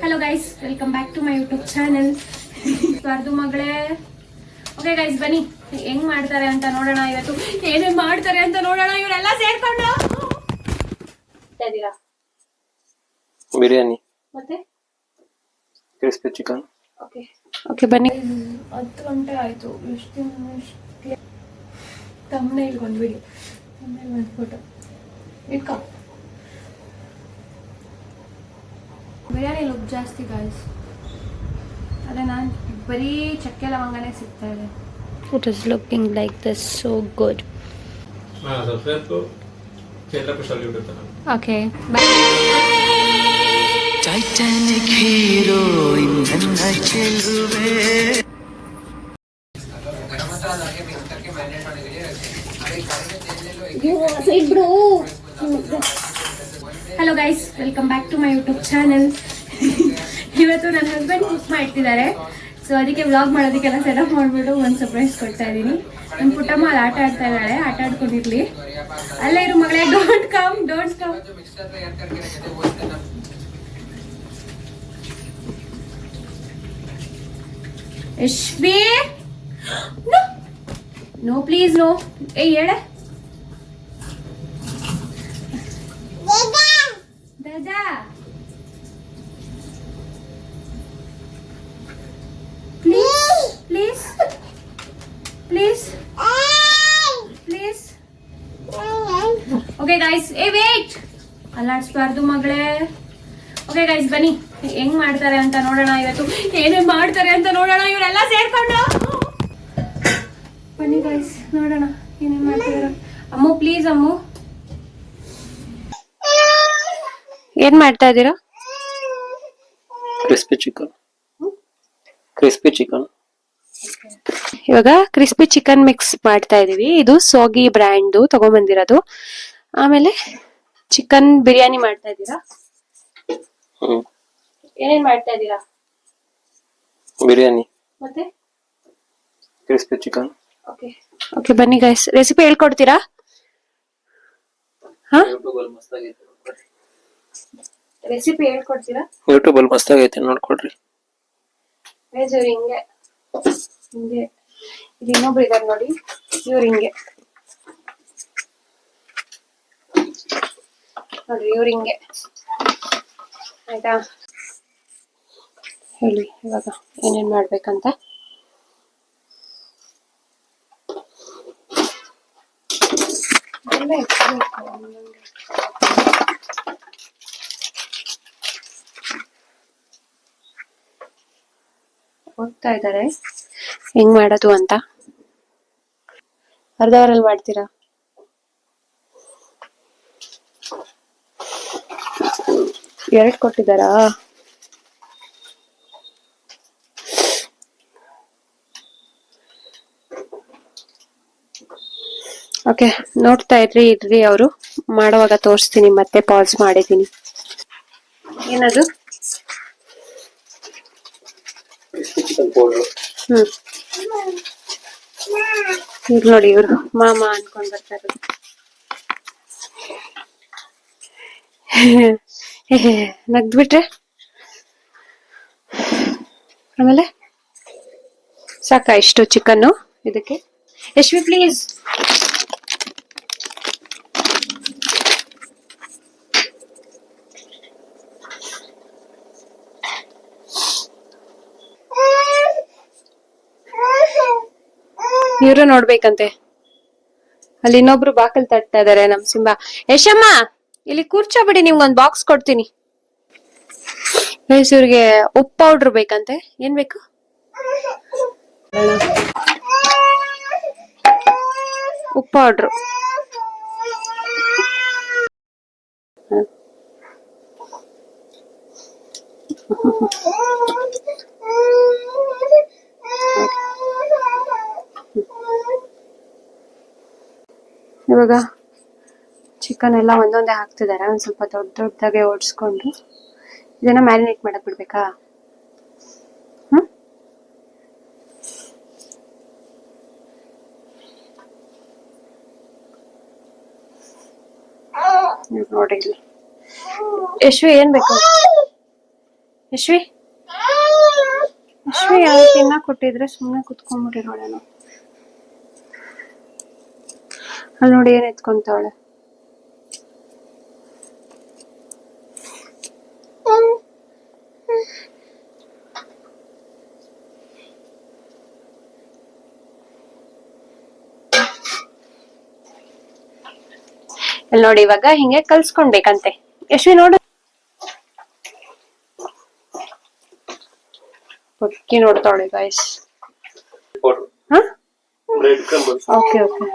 Hello guys welcome back to my YouTube channel ಸ್ವಾರ್ದು ಮಗಳೇ. Okay guys ಬನ್ನಿ. ಹೆಂಗ್ ಮಾಡ್ತಾರೆ ಅಂತ ನೋಡೋಣ ಇವತ್ತು. ಏನೇನ್ ಮಾಡ್ತಾರೆ ಅಂತ ನೋಡೋಣ. ಇವರೆಲ್ಲ ಸೇರ್ಕೊಂಡು. ಬಿರಿಯಾನಿ. ಮತ್ತೆ? ಕ್ರಿಸ್ಪಿ ಚಿಕನ್ ಓಕೆ ಓಕೆ ಬನ್ನಿ. ಹತ್ತು ಗಂಟೆ ಆಯ್ತು. ಎಷ್ಟು ತಮ್ಮನೇ ಇಲ್ಲಿ ಬಂದ್ಬಿಡಿ ತಮ್ಮನೇ ಫೋಟೋ ಇಟ್ಕೊ. ಬಿರಿಯಾನಿ ಲುಕ್ ಜಾಸ್ತಿ ಗಾಯ್ಸ್ ಅದೇ ನಾನು ಬರೀ ಚಕ್ಕೆ ಲವಂಗನೇ ಸಿಗ್ತಾ ಇದೆ. It is looking like this so good subscribe Chaitra stall YouTube channel okay Titanic heroine ನನ್ನ ಚೆಲುವೆ. Hello guys welcome back to my YouTube channel ಇವತ್ತು ನನ್ನ ಹಸ್ಬೆಂಡ್ ಕುಕ್ ಮಾಡ್ತಿದ್ದಾರೆ. ಸೊ ಅದಕ್ಕೆ ವ್ಲಾಗ್ ಮಾಡೋದಕ್ಕೆಲ್ಲ ಸೆಟಪ್ ಮಾಡಿಬಿಟ್ಟು ಒಂದು ಸರ್ಪ್ರೈಸ್ ಕೊಡ್ತಾ ಇದ್ದೀನಿ. ನಮ್ಮ ಪುಟ್ಟಮ್ಮ ಅಲ್ಲಿ ಆಟ ಆಡ್ತಾ ಇದ್ದಾಳೆ ಆಟ ಆಡ್ಕೊಂಡಿರ್ಲಿ. ಅಲ್ಲೇ ಇರು ಮಗಳೇ don't come don't come Yashvi! No! Please no. ಏ ಹೇಳೆ. ದಾದಾ ಗೈಸ್ ಏ ವೇಟ್ ಅಲ್ಲಾಡ್ಸ್ಬಾರ್ದು ಮಗಳೇ. ಓಕೆ ಗೈಸ್ ಬನ್ನಿ. ಹೆಂಗ್ ಮಾಡ್ತಾರೆ ಅಂತ ನೋಡೋಣ ಇವತ್ತು. ಏನೇನ್ ಮಾಡ್ತಾರೆ ಅಂತ ನೋಡೋಣ. ಇವರೆಲ್ಲ ಸೇರ್ಕೊಂಡು. ಬನ್ನಿ ಗೈಸ್ ನೋಡೋಣ. ಏನೇನ್ ಮಾಡ್ತಿದಾರ. ಅಮ್ಮು ಪ್ಲೀಸ್ ಅಮ್ಮು. ಏನ್ ಮಾಡ್ತಾ ಇದ್ದೀರಾ? ಕ್ರಿಸ್ಪಿ ಚಿಕನ್ ಕ್ರಿಸ್ಪಿ ಚಿಕನ್ ಇವಾಗ ಕ್ರಿಸ್ಪಿ ಚಿಕನ್ ಮಿಕ್ಸ್ ಮಾಡ್ತಾ ಇದೀವಿ. ಇದು ಸೋಗಿ ಬ್ರ್ಯಾಂಡ್ ತಗೊಂಬಂದಿರೋದು. ಆಮೇಲೆ ಚಿಕನ್ ಬಿರಿಯಾನಿ ಮಾಡ್ತಾ ಇದ್ದೀರಾ? ಹ್ಮ್. ಏನೇನ್ ಮಾಡ್ತಾ ಇದ್ದೀರಾ? ಬಿರಿಯಾನಿ. ಮತ್ತೆ? Crispy chicken. ಓಕೆ. ಓಕೆ ಬನ್ನಿ ಗೈಸ್ ರೆಸಿಪಿ ಹೇಳ್ಕೊಡ್ತೀರಾ? ಹಾ? ರೆಸಿಪಿ ಹೇಳ್ಕೊಡ್ತೀರಾ? ಯೂಟ್ಯೂಬ್ ಅಲ್ಲಿ ಮಸ್ತಾಗೈತೆ ನೋಡ್ಕೊಡ್ರಿ ಗೈಸ್ ಇವ್ರು ಹಿಂಗೆ. ಹಿಂಗೆ. ಇದು ಇನ್ನೊಬ್ರು ಇದಾರೆ ನೋಡಿ. ಇವ್ರು ಹಿಂಗೆ. ನೋಡ್ರಿ ಇವ್ರು ಹಿಂಗೆ ಆಯ್ತಾ? ಹೇಳಿ ಇವಾಗ ಏನೇನ್ ಮಾಡ್ಬೇಕಂತ? ಹೋಗ್ತಾ ಇದ್ದಾರೆ. ಹೆಂಗ್ ಮಾಡೋದು ಅಂತ? ಅರ್ಧವರಲ್ಲಿ ಮಾಡ್ತೀರಾ? ಎರಡ್ ಕೊಟ್ಟಿದ್ದಾರಾ? ಓಕೆ ನೋಡ್ತಾ ಇದ್ರಿ ಇರ್ರಿ ಅವರು. ಮಾಡುವಾಗ ತೋರಿಸ್ತೀನಿ, ಮತ್ತೆ ಪಾಸ್ ಮಾಡಿದ್ದೀನಿ. ಏನದು? ಹ್ಮ್. ಈಗ ನೋಡಿ, ಇವ್ರು ಮಾಮ ಅನ್ಕೊಂಡ್ ಬರ್ತಾ ಇರೋದು. ನಗ್ದ್ಬಿಟ್ರೆ? ಆಮೇಲೆ? ಸಾಕ ಇಷ್ಟು ಚಿಕನ್ನು ಇದಕ್ಕೆ? ಯಶ್ವಿ ಪ್ಲೀಸ್ ಇವರು ನೋಡ್ಬೇಕಂತೆ. ಅಲ್ಲಿ ಇನ್ನೊಬ್ರು ಬಾಕಲ್ ತಟ್ತಾ ಇದಾರೆ ನಮ್ ಸಿಂಬ. ಯಶಮ್ಮ! ಇಲ್ಲಿ ಕೂರ್ಚೋಬಿಡಿ ನಿಮ್ಗೊಂದು ಬಾಕ್ಸ್ ಕೊಡ್ತೀನಿ. ಮೈಸೂರಿಗೆ ಉಪ್ಪು ಪೌಡ್ರ್ ಬೇಕಂತೆ. ಏನ್ ಬೇಕು? ಉಪ್ಪು ಪೌಡ್ರು ಇವಾಗ ಚಿಕನ್ ಎಲ್ಲ ಒಂದೊಂದೇ ಹಾಕ್ತಿದ್ದಾರೆ ಒಂದ್ ಸ್ವಲ್ಪ ದೊಡ್ಡ ದೊಡ್ಡದಾಗೆ ಓಡಿಸ್ಕೊಂಡು. ಇದನ್ನ ಮ್ಯಾರಿನೇಟ್ ಮಾಡಕ್ ಬಿಡ್ಬೇಕಾ? ನೋಡಿ ಇಲ್ಲಿ. ಯಶ್ವಿ, ಏನ್ ಬೇಕು? ಯಶ್ವಿ? ಯಶ್ವಿ ಯಾವ ತಿನ್ನ ಕೊಟ್ಟಿದ್ರೆ ಸುಮ್ಮನೆ ಕುತ್ಕೊಂಡ್ಬಿಟ್ಟಿರೋಳೇನು. ಅಲ್ಲಿ ನೋಡಿ ಏನ್ ಎತ್ಕೊಂತಾವಳೆ. ಇಲ್ಲಿ ನೋಡಿ ಇವಾಗ ಹಿಂಗೆ ಕಲ್ಸ್ಕೊಂಡ್ಬೇಕಂತೆ ಯಶ್ವಿ ನೋಡು. ಪಕ್ಕಿ ನೋಡ್ತಾಳೆ guys okay okay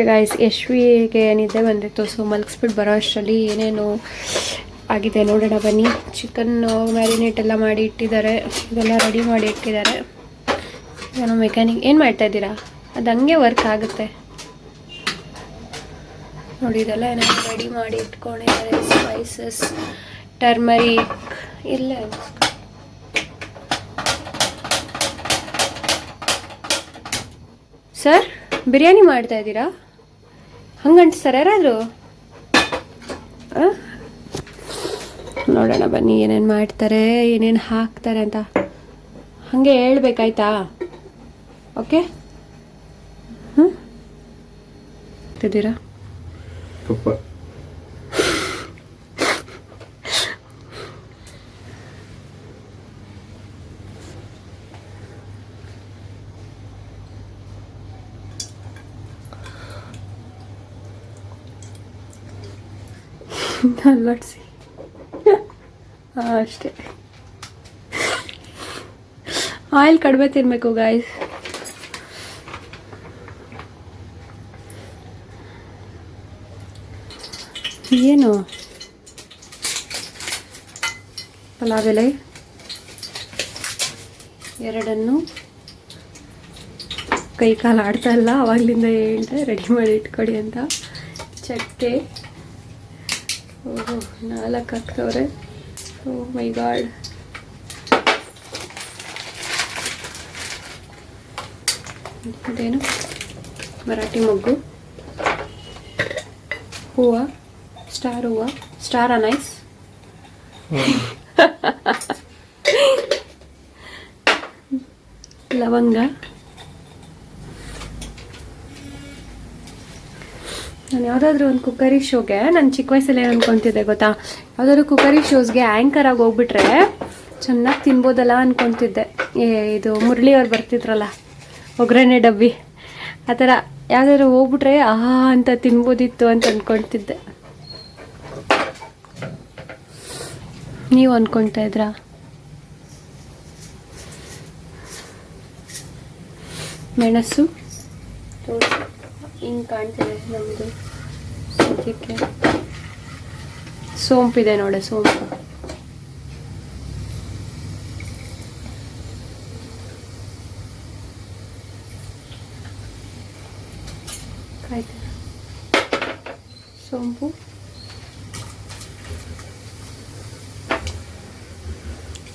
okay guys ಯಶ್ವಿಗೆ ಏನಿದೆ ಬಂದಿತ್ತು ಸೊ ಮಲಗಿಸ್ಬಿಟ್ಟು ಬರೋ ಅಷ್ಟರಲ್ಲಿ ಏನೇನು ಆಗಿದೆ ನೋಡೋಣ, ಬನ್ನಿ. ಚಿಕನ್ ಮ್ಯಾರಿನೇಟ್ ಎಲ್ಲ ಮಾಡಿ ಇಟ್ಟಿದ್ದಾರೆ. ಇದೆಲ್ಲ ರೆಡಿ ಮಾಡಿ ಇಟ್ಟಿದ್ದಾರೆ. ಏನೋ ಮೆಕ್ಯಾನಿಕ್ ಏನು ಮಾಡ್ತಾ ಇದ್ದೀರಾ? ಅದು ಹಂಗೆ ವರ್ಕ್ ಆಗುತ್ತೆ. ನೋಡಿ, ಇದೆಲ್ಲ ಏನೋ ರೆಡಿ ಮಾಡಿ ಇಟ್ಕೊಂಡಿದ್ದಾರೆ. ಸ್ಪೈಸಸ್ ಟರ್ಮರಿಕ್ ಇಲ್ಲ ಸರ್ ಬಿರಿಯಾನಿ ಮಾಡ್ತಾ ಇದ್ದೀರಾ? ಹಂಗೆ ಯಾರಾದರು ಯಾರಾದರೂ ನೋಡೋಣ ಬನ್ನಿ, ಏನೇನು ಮಾಡ್ತಾರೆ, ಏನೇನು ಹಾಕ್ತಾರೆ ಅಂತ. ಹಾಗೆ ಹೇಳ್ಬೇಕಾಯ್ತಾ? ಓಕೆ? ಹ್ಞೂ ತಿದ್ದೀರಾ? ಹಾಂ, ಅಷ್ಟೇ. ಆಯಿಲ್ ಕಡಿಮೆ ತಿನ್ನಬೇಕು ಗಾಯ್ಸ್ ಏನು? ಪಲಾವ್ ಎಲೆ ಎರಡನ್ನು ಕೈ ಕಾಲು ಆಡ್ತಾ ಇಲ್ಲ, ಅವಾಗಲಿಂದ ಹೇಳಿದೆ ರೆಡಿ ಮಾಡಿ ಇಟ್ಕೊಡಿ ಅಂತ. ಚಕ್ಕೆ. ಓಹೋ ನಾಲ್ಕು ಹಾಕ್ತವ್ರೆ ಓ ಮೈ ಗಾಡ್. ಅದೇನು ಮರಾಠಿ ಮೊಗ್ಗು. ಹೂವು. ಸ್ಟಾರ್ ಹೂವು. Star anise. ಲವಂಗ. ನಾನು ಯಾವುದಾದ್ರೂ ಒಂದು ಕುಕ್ಕರಿ ಶೋಗೆ ನಾನು ಚಿಕ್ಕ ವಯಸ್ಸಲ್ಲಿ ಏನು ಗೊತ್ತಾ? ಯಾವುದಾದ್ರು ಕುಕ್ಕರಿ ಶೋಸ್ಗೆ ಆ್ಯಂಕರ್ ಆಗಿ ಹೋಗ್ಬಿಟ್ರೆ ಚೆನ್ನಾಗಿ ತಿನ್ಬೋದಲ್ಲ ಅನ್ಕೊಂತಿದ್ದೆ. ಏ, ಇದು ಮುರಳಿ ಅವ್ರು ಬರ್ತಿದ್ರಲ್ಲ, ಒಗ್ಗರಣೆ ಡಬ್ಬಿ, ಆ ಥರ ಯಾವುದಾದ್ರು ಹೋಗ್ಬಿಟ್ರೆ ಆ ಅಂತ ತಿನ್ಬೋದಿತ್ತು ಅಂತ ಅನ್ಕೊಂತಿದ್ದೆ. ನೀವು ಅನ್ಕೊಂತಾ ಇದ್ರಾ? ಮೆಣಸು? ಹಿಂಗೆ ಕಾಣ್ತಿದೆ ನಮ್ಮದು ಸದ್ಯಕ್ಕೆ. ಸೋಂಪಿದೆ ನೋಡಿ ಸೋಂಪು. ಕಾಯ್ತು ಸೋಂಪು.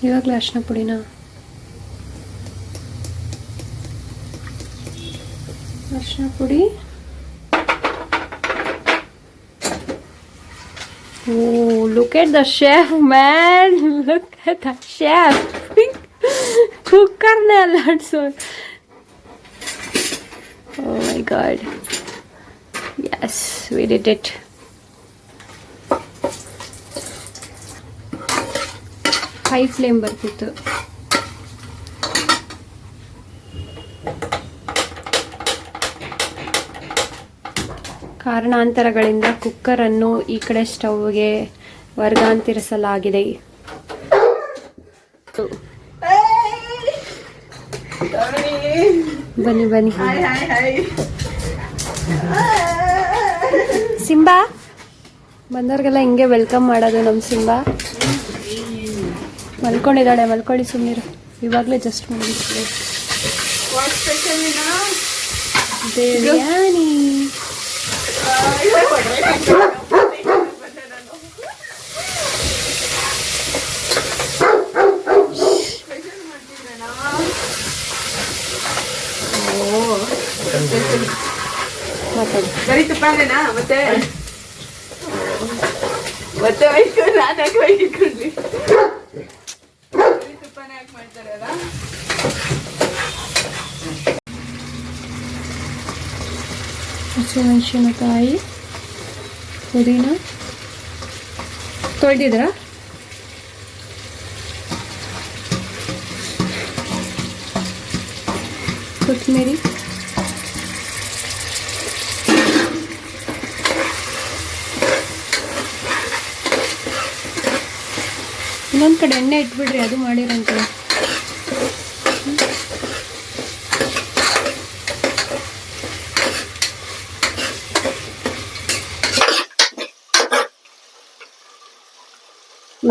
ಇವಾಗಲೇ ಅರ್ಶಿನ ಪುಡಿನಾ. ಅರ್ಶಿನ ಪುಡಿ. Oh, look at the chef, man. Look at the chef. ಕುಕ್ಕರ್ನೇ ಅಲ್ಲಾಡ್ಸೋ oh my god yes we did it high flame ಬರ್ತಿತ್ತು ಕಾರಣಾಂತರಗಳಿಂದ ಕುಕ್ಕರನ್ನು ಈ ಕಡೆ ಸ್ಟವ್ಗೆ ವರ್ಗಾಂತರಿಸಲಾಗಿದೆ. ಬನ್ನಿ ಬನ್ನಿ. ಸಿಂಬಾ ಬಂದವ್ರಿಗೆಲ್ಲ ಹಿಂಗೆ ವೆಲ್ಕಮ್ ಮಾಡೋದು ನಮ್ಮ ಸಿಂಬಾ. ಮಲ್ಕೊಂಡಿದ್ದಾಳೆ ಮಲ್ಕೊಳ್ಳಿ ಸುಮ್ಮನಿರು ಇವಾಗಲೇ ಜಸ್ಟ್ ಮಾಡಿ ಬಿರಿಯಾನಿ ganito pala na, ಮತ್ತೆ ಮತ್ತೆ ವಯಸ್ಸು ನಾನಾಗ ವಯಸ್ಸು ಹಸಿಮೆಣಸಿನಕಾಯಿ ಪುದೀನ. ತೊಳೆದಿದ್ರಾ ಕೊತ್ತಂಬರಿ. ಇನ್ನೊಂದು ಕಡೆ ಎಣ್ಣೆ ಇಟ್ಬಿಡ್ರಿ ಅದು ಮಾಡಿರಂತೆ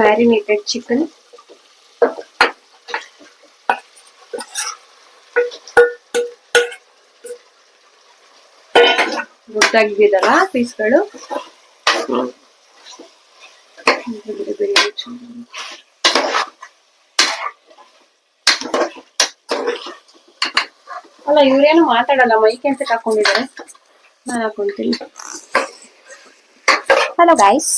ಮ್ಯಾರಿನೇಟೆಡ್ ಚಿಕನ್ ಮುದ್ದಾಗಿದೆಯಲ್ಲ ಪೀಸ್ಗಳು. ಅಲ್ಲ ಇವ್ರೇನು ಮಾತಾಡಲ್ಲ ಮೈಕ್ ಅಂತ ಹಾಕೊಂಡಿದ್ದಾರೆ. ನಾನು ಹಾಕೊಂತೀನಿ. ಹಲೋ ಗೈಸ್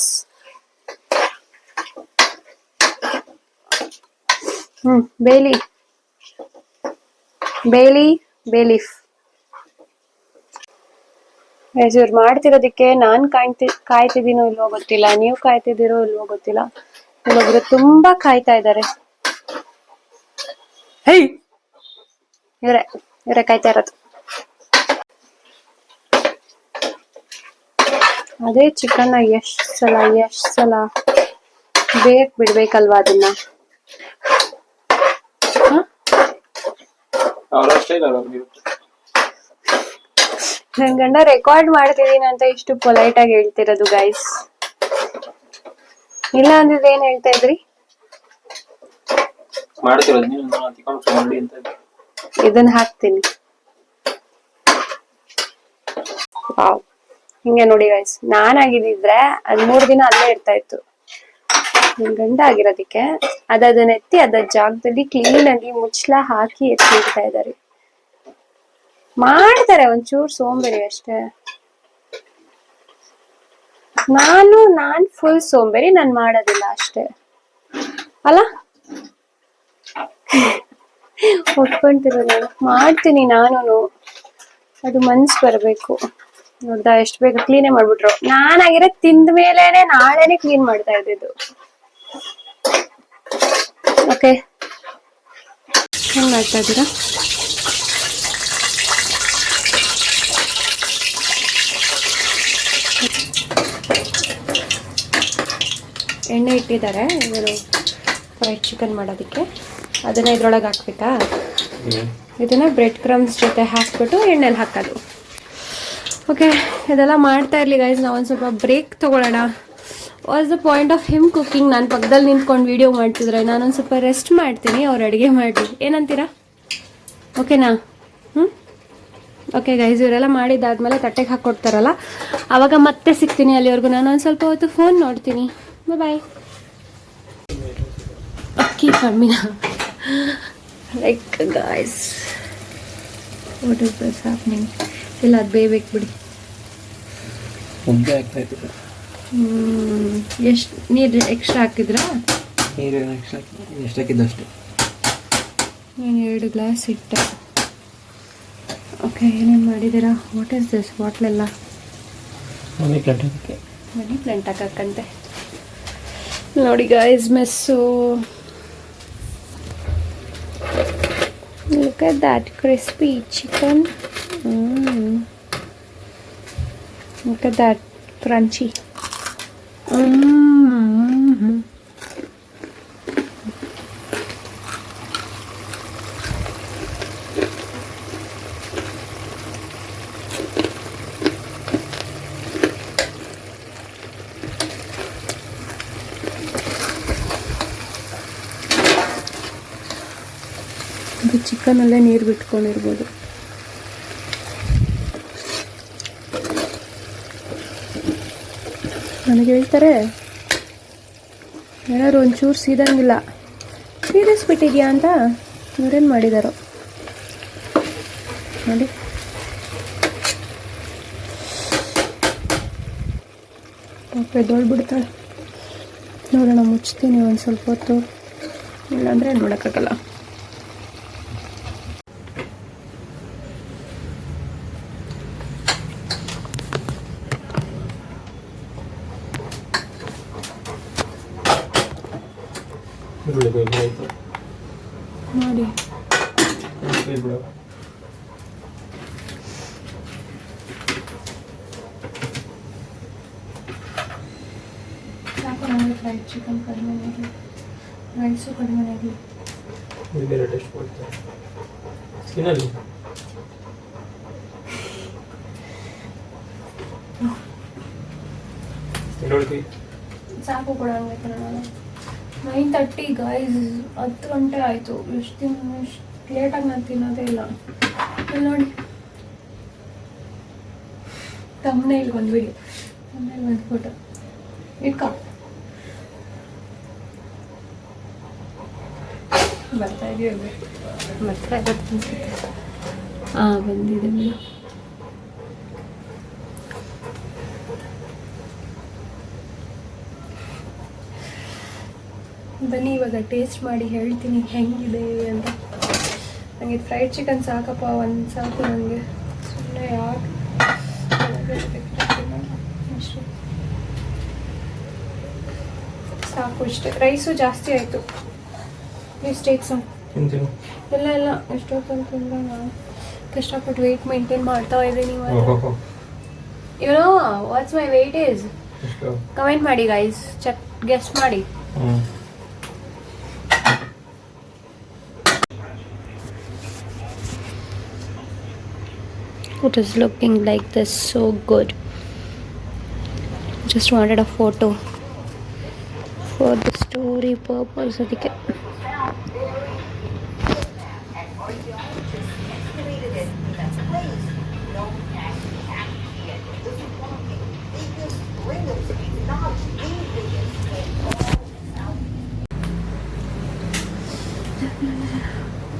ಹ್ಮ್ ಬೇಲಿ. ಬೇಲಿ ಬೇಲೀಫ್. ಇವ್ರು ಮಾಡ್ತಿರೋದಕ್ಕೆ ನಾನ್ ಕಾಯ್ತಿ ಕಾಯ್ತಿದ್ದೀನೋ ಇಲ್ವೋ ಗೊತ್ತಿಲ್ಲ. ನೀವು ಕಾಯ್ತಿದ್ದೀರೋ ಇಲ್ವೋ ಗೊತ್ತಿಲ್ಲ. ಇಲ್ಲೊಬ್ರು ತುಂಬಾ ಕಾಯ್ತಾ ಇದ್ದಾರೆ. ಹೇ ಇವ್ರೆ ಇವ್ರೆ ಕಾಯ್ತಾ ಇರೋದು. ಅದೇ ಚಿಕನ್ ಎಷ್ಟ್ ಸಲ ಎಷ್ಟ್ ಸಲ ಬೇಕ್ ಬಿಡ್ಬೇಕಲ್ವಾ ಅದನ್ನ ಹ? ಅವರಷ್ಟೇ ಇಲ್ಲ ನೀವು ನನ್ ಗಂಡ ರೆಕಾರ್ಡ್ ಮಾಡ್ತಿದೀನಿ ಅಂತ ಇಷ್ಟು ಪೊಲೈಟ್ ಆಗಿ ಹೇಳ್ತಿರೋದು ಗೈಸ್ ಇಲ್ಲ ಅಂದಿದ್ರೆ ಏನ್ ಹೇಳ್ತಾ ಇದ್ರಿ? ಇದನ್ನ ಹಾಕ್ತೀನಿ. ಹಿಂಗೆ ನೋಡಿ ಗೈಸ್ ನಾನಾಗಿದ್ದಿದ್ರೆ ಅದ್ ಮೂರ್ ದಿನ ಅಲ್ಲೇ ಇರ್ತಾ ಇತ್ತು. ನನ್ ಗಂಡ ಆಗಿರೋದಕ್ಕೆ ಅದ್ ಅದನ್ನ ಎತ್ತಿ ಅದ ಜಾಗದಲ್ಲಿ ಕ್ಲೀನ್ ಆಗಿ ಮುಚ್ಚಲ ಹಾಕಿ ಎತ್ತಿ ಇಡ್ತಾ ಇದಾರೆ. ಮಾಡ್ತಾರೆ, ಒಂಚೂರು ಸೋಂಬೇರಿ ಅಷ್ಟೇ. ನಾನು, ನಾನ್ ಫುಲ್ ಸೋಂಬೇರಿ, ನಾನ್ ಮಾಡೋದಿಲ್ಲ ಅಷ್ಟೇ. ಅಲ್ಲ? ಒಪ್ಕೊಂತಿರೋ ಮಾಡ್ತೀನಿ ನಾನು ಅದು ಮನ್ಸ್ ಬರ್ಬೇಕು. ನೋಡ್ದಾ, ಎಷ್ಟು ಬೇಗ ಕ್ಲೀನೇ ಮಾಡ್ಬಿಟ್ರು. ನಾನಾಗಿರೋ ತಿಂದ ಮೇಲೇನೆ ನಾಳೆನೆ ಕ್ಲೀನ್ ಮಾಡ್ತಾ ಇದ್ದಿದ್ದು. ಓಕೆ. ಹೆಂಗ್ ಮಾಡ್ತಾ ಇದ್ದೀರಾ ಎಣ್ಣೆ ಇಟ್ಟಿದ್ದಾರೆ ಇವರು ಫ್ರೈಡ್ ಚಿಕನ್ ಮಾಡೋದಕ್ಕೆ. ಅದನ್ನ ಇದ್ರೊಳಗೆ ಹಾಕ್ಬೇಕಾ? ಇದನ್ನ ಬ್ರೆಡ್ ಕ್ರಮ್ಸ್ ಜೊತೆ ಹಾಕ್ಬಿಟ್ಟು ಎಣ್ಣೆಲಿ ಹಾಕೋದು. ಓಕೆ ಇದೆಲ್ಲ ಮಾಡ್ತಾ ಇರಲಿ ಗೈಸ್ ನಾವೊಂದು ಸ್ವಲ್ಪ ಬ್ರೇಕ್ ತೊಗೊಳ್ಳೋಣ. Was the point of him cooking ನಾನು ಪಕ್ಕದಲ್ಲಿ ನಿಂತ್ಕೊಂಡು ವೀಡಿಯೋ ಮಾಡ್ತಿದ್ರೆ ನಾನೊಂದು ಸ್ವಲ್ಪ ರೆಸ್ಟ್ ಮಾಡ್ತೀನಿ, ಅವ್ರು ಅಡುಗೆ ಮಾಡಿ ಏನಂತೀರಾ? ಓಕೆನಾ ಹ್ಞೂ ಓಕೆ ಗೈಸ್ ಇವರೆಲ್ಲ ಮಾಡಿದ್ದಾದ್ಮೇಲೆ ತಟ್ಟೆಗೆ ಹಾಕ್ಕೊಡ್ತಾರಲ್ಲ ಆವಾಗ ಮತ್ತೆ ಸಿಗ್ತೀನಿ ಅಲ್ಲಿವರೆಗೂ. ನಾನು ಒಂದು ಸ್ವಲ್ಪ ಹೊತ್ತು ಫೋನ್ ನೋಡ್ತೀನಿ. ಬಾಯ್ ಅಕ್ಕಿ ಕಮ್ಮಿನ? Like guys what is this happening ಇಲ್ಲ, ಅದು ಬೇಯಬೇಕು ಬಿಡಿ. ಮುಂದೆ ಆಗ್ತಾ ಎಷ್ಟು ನೀರು ಎಕ್ಸ್ಟ್ರಾ ಹಾಕಿದ್ರಾ? ನೀರು ಎಕ್ಸ್ಟ್ರಾ ಎಷ್ಟು ಹಾಕಿದ್ದಷ್ಟು ನಾನು ಎರಡು ಗ್ಲಾಸ್ ಇಟ್ಟೆ. ಓಕೆ ಏನೇನು ಮಾಡಿದ್ದೀರಾ? ವಾಟ್ ಇಸ್ ದಿಸ್ ಬಾಟ್ಲೆಲ್ಲ ಮನೆ ಹಾಕಕ್ಕೆ. ಮನಿ ಪ್ಲಾಂಟ್ ಹಾಕಕ್ಕಂತೆ. ನೋಡಿ guys mess look at that crispy chicken. Mm. look at that crunchy. ಇದು ಚಿಕನಲ್ಲೇ ನೀರು ಬಿಟ್ಕೊಂಡಿರ್ಬೋದು ನನಗೆ ಹೇಳ್ತಾರೆ ಏನಾದ್ರು ಒಂಚೂರು ಸೀದಂಗಿಲ್ಲ, ಸೀರಿಸ್ಬಿಟ್ಟಿದ್ಯಾ ಅಂತ ಇವರೇನು ಮಾಡಿದಾರೋ? ನೋಡಿ. ಓಕೆ ಬಿಡ್ತಾಳೆ ನೋಡೋಣ, ಮುಚ್ತೀನಿ ಒಂದು ಸ್ವಲ್ಪ ಹೊತ್ತು. ಇಲ್ಲಾಂದರೆ ನೋಡೋಕ್ಕಾಗಲ್ಲ. ರೈಸು ಕಡಿಮೆ ಆಗಲಿ ಬೇರೆ ಟೇಸ್ಟ್ ಸಾಕು ಕೊಡಂಗೈತೆ ನಾನು ನೈನ್ ತರ್ಟಿ ಗೈಸ್ ಹತ್ತು ಗಂಟೆ ಆಯಿತು. ಎಷ್ಟು ದಿನ ಎಷ್ಟು ಲೇಟಾಗಿ ನಾನು ತಿನ್ನೋದೇ ಇಲ್ಲ. ಇಲ್ಲಿ ನೋಡಿ. ತಮ್ಮನೇ ಒಂದು ಬಂದ್ಬಿಡಿ. ತಮ್ಮನೇ ಬಂದ್ಬಿಟ್ಟು. ಇಟ್ಕೊ. ಬರ್ತಾ ಬರ್ತಾ ಹಾಂ ಬಂದಿದೆ ಬನ್ನಿ, ಇವಾಗ ಟೇಸ್ಟ್ ಮಾಡಿ ಹೇಳ್ತೀನಿ ಹೆಂಗಿದೆ ಅಂತ. ನನಗೆ ಫ್ರೈಡ್ ಚಿಕನ್ ಸಾಕಪ್ಪ, ಒಂದು ಸಾಕು ನನಗೆ ಸುಮ್ಮನೆ ಯಾಕೆ? ಸಾಕು ಇಷ್ಟೇ ರೈಸು ಜಾಸ್ತಿ ಆಯಿತು. ಮಿಸ್ಟೇಕ್ ಸಮ್ ತಿಂತೀನಿ. ಇಲ್ಲ ಇಲ್ಲ ಎಷ್ಟೊತ್ತಂತ ತಿಂದ ನಾನು. ಕಷ್ಟಪಟ್ಟು ವೆಯ್ಟ್ ಮೇಂಟೈನ್ ಮಾಡ್ತಾ ಇದ್ದೀನಿ ಓಹೋ. You know what's my weight is comment ಮಾಡಿ ಗೈಸ್ ಚೆಕ್ ಗೆಸ್ಟ್ ಮಾಡಿ. It is looking like this? So good. Just wanted a photo. For the story purpose.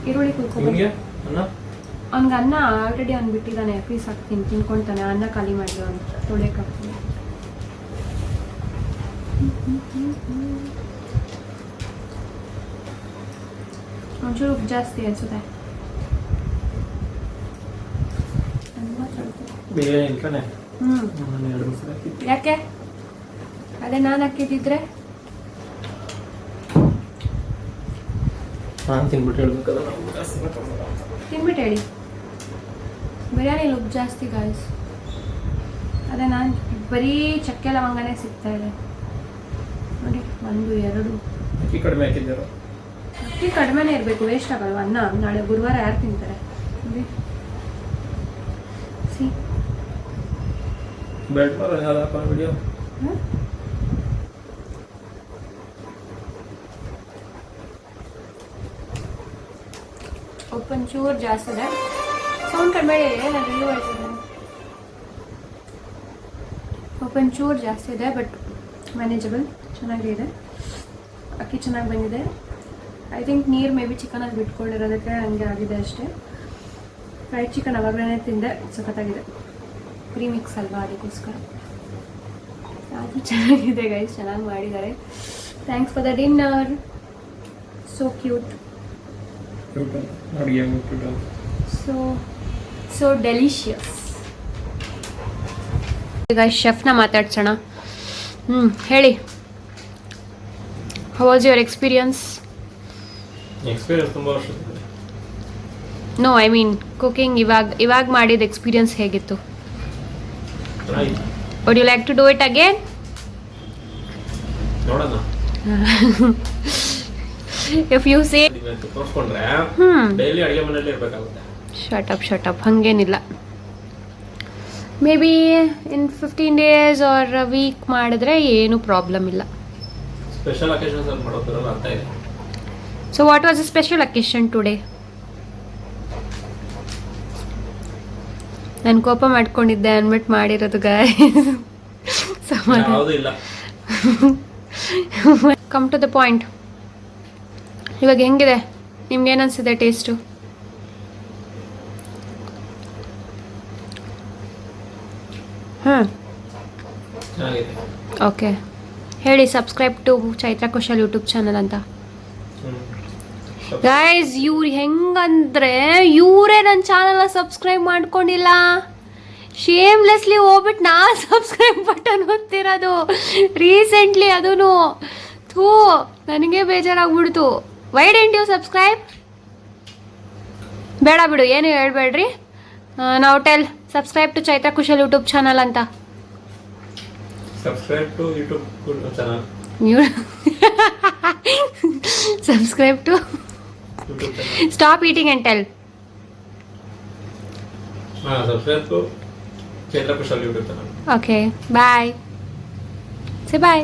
ಈರುಳ್ಳಿ ಕುಯ್ಕೊಬೇಕು ಅವ್ನಿಗೆ ಅನ್ನ ಆಲ್ರೆಡಿ ಅಂದ್ಬಿಟ್ಟಿದ್ದಾನೆ ಬಿಟ್ಟಿದ್ದಾನೆ ಪೀಸ್ ಹಾಕ್ತೀನಿ. ತಿನ್ಕೊಳ್ತಾನೆ ಅನ್ನ ಖಾಲಿ ಮಾಡಿ ಅವ್ನು. ತೊಳೆಯಕ್ಕೆ ಹಾಕ್ತೀನಿ. ಒಂಚೂರು ಉಪ್ಪು ಜಾಸ್ತಿ ಅನ್ಸುತ್ತೆ. ಯಾಕೆ? ಅದೇ ನಾನು ಹಾಕಿದ್ದಿದ್ರೆ? ನಾನು ತಿನ್ಬಿಟ್ಟು ಹೇಳ್ಬೇಕಲ್ಲ. ತಿನ್ಬಿಟ್ಟು ಹೇಳಿ. ಬಿರಿಯಾನಿ ಲುಕ್ ಜಾಸ್ತಿ ಗಾಯ್ಸ್ ಅದೇ ನಾನು ಬರೀ ಚಕ್ಕೆ ಲವಂಗನೇ ಸಿಗ್ತಾ ಇದೆ. ನೋಡಿ ಒಂದು ಎರಡು. ಅಕ್ಕಿ ಕಡಿಮೆ ಹಾಕಿದ್ದಾರೋ? ಅಕ್ಕಿ ಕಡಿಮೆನೇ ಇರಬೇಕು ವೇಸ್ಟ್ ಆಗಲ್ವ ಅನ್ನ? ನಾಳೆ ಗುರುವಾರ ಯಾರು ತಿಂತಾರೆ? ನೋಡಿ. ಸಿ ಬೆಲ್ಟ್ ವಿಡಿಯೋ ಉಪ್ಪನ್ ಒಂಚೂರು ಜಾಸ್ತಿ ಇದೆ. ಸೌಂಡ್ ಕಡಿಮೆ ಇದೆ ನಾನು ಎಲ್ಲೂ ಹೇಳ್ತಿದ್ದೆ ಉಪ್ಪನ್ ಚೂರು ಜಾಸ್ತಿ ಇದೆ, ಬಟ್ ಮ್ಯಾನೇಜಬಲ್ ಚೆನ್ನಾಗೇ ಇದೆ ಅಕ್ಕಿ ಚೆನ್ನಾಗಿ ಬಂದಿದೆ. ಐ ಥಿಂಕ್ ನೀರು ಮೇ ಬಿ ಚಿಕನಾಗಿ ಬಿಟ್ಕೊಂಡಿರೋದಕ್ಕೆ ಹಂಗೆ ಆಗಿದೆ ಅಷ್ಟೇ. ಫ್ರೈಡ್ ಚಿಕನ್ ಅವಾಗಲೇ ತಿಂದೆ, ಸಖತ್ತಾಗಿದೆ. ಪ್ರೀಮಿಕ್ಸ್ ಅಲ್ವಾ ಅದಕ್ಕೋಸ್ಕರ. ಅದು ಚೆನ್ನಾಗಿದೆ ಗೈಸ್ ಚೆನ್ನಾಗಿ ಮಾಡಿದ್ದಾರೆ. Thanks for the dinner so cute ಅಡುಗೆ ಮುಟ್ಬಿಟ್ಟು ಸೊ ಸೊ ಡೆಲಿಷಿಯಸ್ ಈಗ ಶೆಫ್ನ ಮಾತಾಡ್ಸೋಣ. ಹ್ಞೂ ಹೇಳಿ. How was your experience experience ತುಂಬ ವರ್ಷ ನೋ ಐ ಮೀನ್ ಕುಕಿಂಗ್ ಇವಾಗ ಇವಾಗ ಮಾಡಿದ ಎಕ್ಸ್ಪೀರಿಯನ್ಸ್ ಹೇಗಿತ್ತು? Would you like to do it again ನೋಡೋಣ. If you say. ಡೈಲಿ ಅಡುಗೆ ಮನೆಯಲ್ಲಿ ಇರಬೇಕಾಗುತ್ತೆ. ಶಟಪ್ ಶಟಪ್ ಹಾಗೇನಿಲ್ಲ. Maybe in fifteen days or week ಮಾಡಿದ್ರೆ ಏನು ಪ್ರಾಬ್ಲಮ್ ಇಲ್ಲ. ಸ್ಪೆಷಲ್ ಅಕೇಶನ್ಸ್ ಸರ್ ಮಾಡೋದ್ರಲ್ಲ ಅಂತ ಇದೆ so what was a special occasion today ನಾನು ಕೋಪ ಮಾಡ್ಕೊಂಡಿದ್ದೆ ಅನ್ಬಿಟ್ಟು ಮಾಡಿರೋದು ಗಾಯ ಸಮಾಧಾನ. ಕಮ್ ಟು ದ ಪಾಯಿಂಟ್ ಇವಾಗ ಹೆಂಗಿದೆ? ನಿಮ್ಗೆ ಏನನ್ಸಿದೆ ಅನಿಸಿದೆ ಟೇಸ್ಟು ಹಾಂ ಓಕೆ ಹೇಳಿ subscribe to Chaitra Kushal YouTube channel ಅಂತ. ಗೈಸ್ ಇವ್ರು ಹೆಂಗಂದ್ರೆ ಇವರೇ ನನ್ನ ಚಾನಲ್ನ ಸಬ್ಸ್ಕ್ರೈಬ್ ಮಾಡ್ಕೊಂಡಿಲ್ಲ. ಶೇಮ್ಲೆಸ್ಲಿ ಹೋಗ್ಬಿಟ್ಟು ನಾ ಸಬ್ಸ್ಕ್ರೈಬ್ ಬಟನ್ ಓದ್ತಿರೋದು ರೀಸೆಂಟ್ಲಿ ಅದೂ ಥೂ ನನಗೆ ಬೇಜಾರಾಗ್ಬಿಡ್ತು. ವೈ ಡೆಂಟ್ ಯು ಸಬ್ಸ್ಕ್ರೈಬ್ ಬೇಡ ಬಿಡು ಏನು ಹೇಳ್ಬೇಡ್ರಿ? ನಾವು tell subscribe to Chaitra Kushal YouTube channel ಅಂತ. ಸಬ್ಸ್ಕ್ರೈಬ್ ಟು ಯೂಟ್ಯೂಬ್ ಚಾನಲ್ ನೀವು subscribe to YouTube channel stop eating and tell ಹಾಂ subscribe to Chaitra Kushal YouTube channel Okay, bye. Say bye.